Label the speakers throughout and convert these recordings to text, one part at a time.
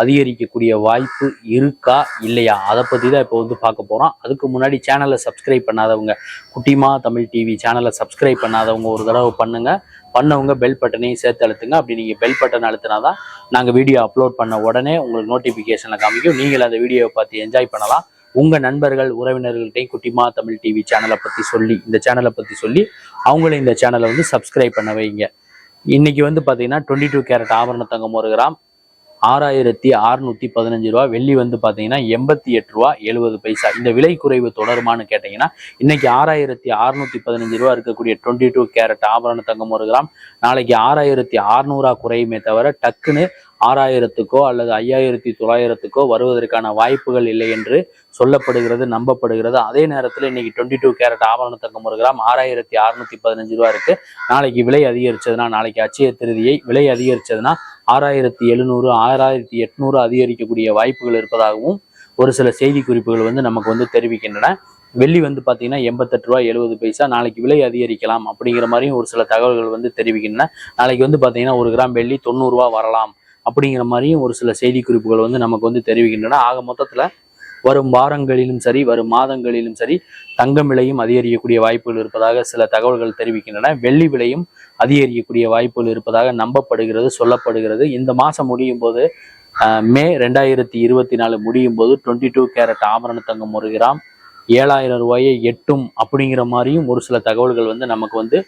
Speaker 1: அதிகரிக்கக்கூடிய வாய்ப்பு இருக்கா இல்லையா? அதை பற்றி தான் இப்போ வந்து பார்க்க போகிறோம் அதுக்கு முன்னாடி சேனலை சப்ஸ்கிரைப் பண்ணாதவங்க குட்டிமா தமிழ் டிவி சேனலை சப்ஸ்கிரைப் பண்ணாதவங்க ஒரு தடவை பண்ணுங்க. பண்ணவங்க பெல் பட்டனையும் சேர்த்து அழுத்துங்க. அப்படி நீங்கள் பெல் பட்டன் அழுத்தினாதான் நாங்கள் வீடியோ அப்லோட் பண்ண உடனே உங்களுக்கு நோட்டிஃபிகேஷனில் காமிக்கும். நீங்கள் அந்த வீடியோவை பார்த்து என்ஜாய் பண்ணலாம். உங்கள் நண்பர்கள் உறவினர்கள்ட்டையும் குட்டிமா தமிழ் டிவி சேனலை பற்றி சொல்லி இந்த சேனலை பற்றி சொல்லி அவங்களும் இந்த சேனலை வந்து சப்ஸ்கிரைப் பண்ண வைங்க. இன்னைக்கு வந்து பார்த்தீங்கன்னா டுவெண்ட்டி டூ கேரட் ஆபரண தங்கம் ஒரு கிராம். ஆறாயிரத்தி அறுநூத்தி பதினஞ்சு ரூபா வெள்ளி வந்து பார்த்தீங்கன்னா எண்பத்தி எட்டு ரூபா எழுபது பைசா. இந்த விலை குறைவு தொடருமான்னு கேட்டீங்கன்னா இன்னைக்கு ஆறாயிரத்தி அறுநூத்தி பதினஞ்சு ரூபா இருக்கக்கூடிய டுவெண்ட்டி டூ கேரட் ஆபரண தங்கம் ஒரு கிராம். நாளைக்கு ஆறாயிரத்தி அறுநூறா குறையுமே தவிர டக்குன்னு ஆறாயிரத்துக்கோ அல்லது ஐயாயிரத்தி தொள்ளாயிரத்துக்கோ வருவதற்கான வாய்ப்புகள் இல்லை என்று சொல்லப்படுகிறது நம்பப்படுகிறது. அதே நேரத்தில் இன்னைக்கு டுவெண்ட்டி டூ கேரட் ஆபரண தங்கம் ஒரு கிராம் ஆறாயிரத்தி அறுநூத்தி பதினஞ்சு ரூபா இருக்கு. நாளைக்கு விலை அதிகரிச்சதுன்னா நாளைக்கு அச்சய திருதியை விலை அதிகரிச்சதுன்னா ஆறாயிரத்தி எழுநூறு ஆறாயிரத்தி எட்நூறு அதிகரிக்கக்கூடிய வாய்ப்புகள் இருப்பதாகவும் ஒரு சில செய்தி குறிப்புகள் வந்து நமக்கு வந்து தெரிவிக்கின்றன. வெள்ளி வந்து பார்த்தீங்கன்னா எண்பத்தெட்டு ரூபா எழுபது பைசா நாளைக்கு விலை அதிகரிக்கலாம் அப்படிங்கிற மாதிரியும் ஒரு சில தகவல்கள் வந்து தெரிவிக்கின்றன. நாளைக்கு வந்து பார்த்தீங்கன்னா ஒரு கிராம் வெள்ளி தொண்ணூறுரூவா வரலாம் அப்படிங்கிற மாதிரியும் ஒரு சில செய்தி குறிப்புகள் வந்து நமக்கு வந்து தெரிவிக்கின்றன. ஆக மொத்தத்தில் வரும் வாரங்களிலும் சரி வரும் மாதங்களிலும் சரி தங்கம் விலையும் அதிகரிக்கக்கூடிய வாய்ப்புகள் இருப்பதாக சில தகவல்கள் தெரிவிக்கின்றன. வெள்ளி விலையும் அதிகரிக்கக்கூடிய வாய்ப்புகள் இருப்பதாக நம்பப்படுகிறது சொல்லப்படுகிறது. இந்த மாதம் முடியும் போது ஆஹ், மே ரெண்டாயிரத்தி இருபத்தி நாலு முடியும் போது டுவெண்ட்டி டூ கேரட் ஆபரண தங்கம் ஒரு கிராம் ஏழாயிரம் ரூபாயை எட்டும் அப்படிங்கிற மாதிரியும் ஒரு சில தகவல்கள் வந்து நமக்கு வந்து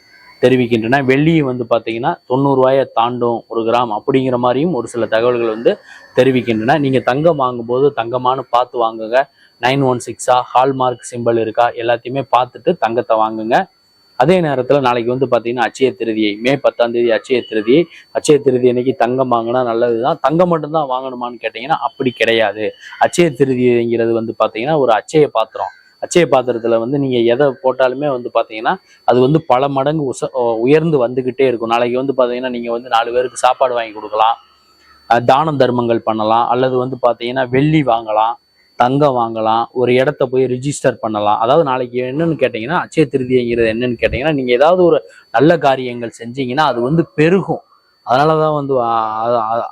Speaker 1: தெரிவிக்கின்றன. வெள்ளி வந்து பார்த்தீங்கன்னா தொண்ணூறுரூவாயை தாண்டும் ஒரு கிராம் அப்படிங்கிற மாதிரியும் ஒரு சில தகவல்கள் வந்து தெரிவிக்கின்றன. நீங்கள் தங்கம் வாங்கும்போது தங்கமானு பார்த்து வாங்குங்க. நைன் ஒன் சிக்ஸா ஹால்மார்க் சிம்பிள் இருக்கா எல்லாத்தையுமே பார்த்துட்டு தங்கத்தை வாங்குங்க. அதே நேரத்தில் நாளைக்கு வந்து பார்த்தீங்கன்னா அச்சய திருதியை மே பத்தாம் தேதி அச்சய திருதியை அச்சய திருதி அன்னைக்கு தங்கம் வாங்கினா நல்லது தான் தங்கம் மட்டும்தான் வாங்கணுமான்னு கேட்டிங்கன்னா அப்படி கிடையாது. அச்சய திருதிங்கிறது வந்து பார்த்தீங்கன்னா ஒரு அச்சய பாத்திரம். அச்சய பாத்திரத்தில் வந்து நீங்கள் எதை போட்டாலுமே வந்து பார்த்தீங்கன்னா அது வந்து பல மடங்கு உச உயர்ந்து வந்துக்கிட்டே இருக்கும். நாளைக்கு வந்து பார்த்தீங்கன்னா நீங்கள் வந்து நாலு பேருக்கு சாப்பாடு வாங்கி கொடுக்கலாம். தானம் தர்மங்கள் பண்ணலாம். அல்லது வந்து பார்த்தீங்கன்னா வெள்ளி வாங்கலாம் தங்கம் வாங்கலாம் ஒரு இடத்த போய் ரிஜிஸ்டர் பண்ணலாம். அதாவது நாளைக்கு என்னன்னு கேட்டிங்கன்னா அச்சய திருதிங்கிறது என்னன்னு கேட்டிங்கன்னா நீங்கள் ஏதாவது ஒரு நல்ல காரியங்கள் செஞ்சீங்கன்னா அது வந்து பெருகும். அதனால தான் வந்து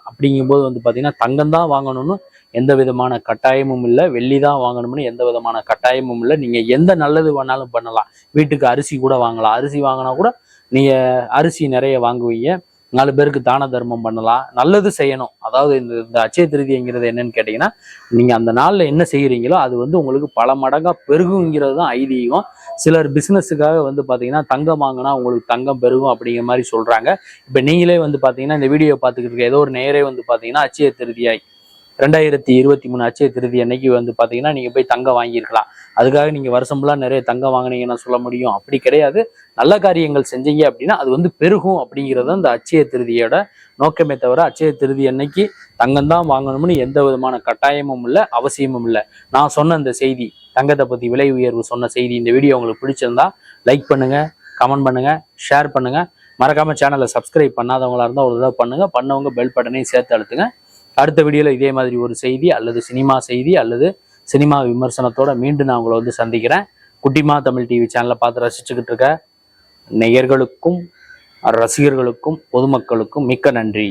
Speaker 1: அப்படிங்கும்போது வந்து பார்த்தீங்கன்னா தங்கம் தான் வாங்கணும்னு எந்த விதமான கட்டாயமும் இல்லை. வெள்ளி தான் வாங்கணும்னு எந்த விதமான கட்டாயமும் இல்லை. நீங்கள் எந்த நல்லது வேணாலும் பண்ணலாம். வீட்டுக்கு அரிசி கூட வாங்கலாம். அரிசி வாங்கினா கூட நீங்கள் அரிசி நிறைய வாங்குவீங்க. நாலு பேருக்கு தான தர்மம் பண்ணலாம். நல்லது செய்யணும். அதாவது இந்த இந்த அச்சய திருதிங்கிறது என்னன்னு கேட்டிங்கன்னா நீங்கள் அந்த நாளில் என்ன செய்கிறீங்களோ அது வந்து உங்களுக்கு பல மடங்காக பெருகுங்கிறது தான் ஐதீகம். சிலர் பிஸ்னஸுக்காக வந்து பார்த்தீங்கன்னா தங்கம் வாங்கினா உங்களுக்கு தங்கம் பெருகும் அப்படிங்கிற மாதிரி சொல்கிறாங்க இப்போ நீங்களே வந்து பார்த்தீங்கன்னா இந்த வீடியோ பார்த்துக்கிட்டு இருக்க ஏதோ ஒரு நேரே வந்து பார்த்தீங்கன்னா அச்சய திருதியாய் ரெண்டாயிரத்தி இருபத்தி மூணு அச்சய திருதி அன்னைக்கு வந்து பார்த்தீங்கன்னா நீங்கள் போய் தங்கம் வாங்கியிருக்கலாம். அதுக்காக நீங்கள் வருஷம்லாம் நிறைய தங்கம் வாங்கினீங்கன்னா சொல்ல முடியும். அப்படி கிடையாது. நல்ல காரியங்கள் செஞ்சீங்க அப்படின்னா அது வந்து பெருகும் அப்படிங்கிறது அந்த அச்சய திருதியோட நோக்கமே தவிர அச்சய திருதி அன்னைக்கு தங்கம் தான் வாங்கணும்னு எந்த விதமான கட்டாயமும் இல்லை அவசியமும் இல்லை. நான் சொன்ன இந்த செய்தி தங்கத்தை பற்றி விலை உயர்வு சொன்ன செய்தி இந்த வீடியோ உங்களுக்கு பிடிச்சிருந்தா லைக் பண்ணுங்க கமெண்ட் பண்ணுங்க ஷேர் பண்ணுங்க. மறக்காம சேனலை சப்ஸ்கிரைப் பண்ணாதவங்களா இருந்தால் ஒரு தடவை பண்ணுங்க. பண்ணவங்க பெல் பட்டனையும் சேர்த்து அழுத்துங்க. அடுத்த வீடியோவில் இதே மாதிரி ஒரு செய்தி அல்லது சினிமா செய்தி அல்லது சினிமா விமர்சனத்தோட மீண்டும் நான் உங்களை வந்து சந்திக்கிறேன். குட்டிமா தமிழ் டிவி சேனலை பார்த்து ரசிச்சுக்கிட்டு இருக்க நேயர்களுக்கும் ரசிகர்களுக்கும் பொதுமக்களுக்கும் மிக்க நன்றி.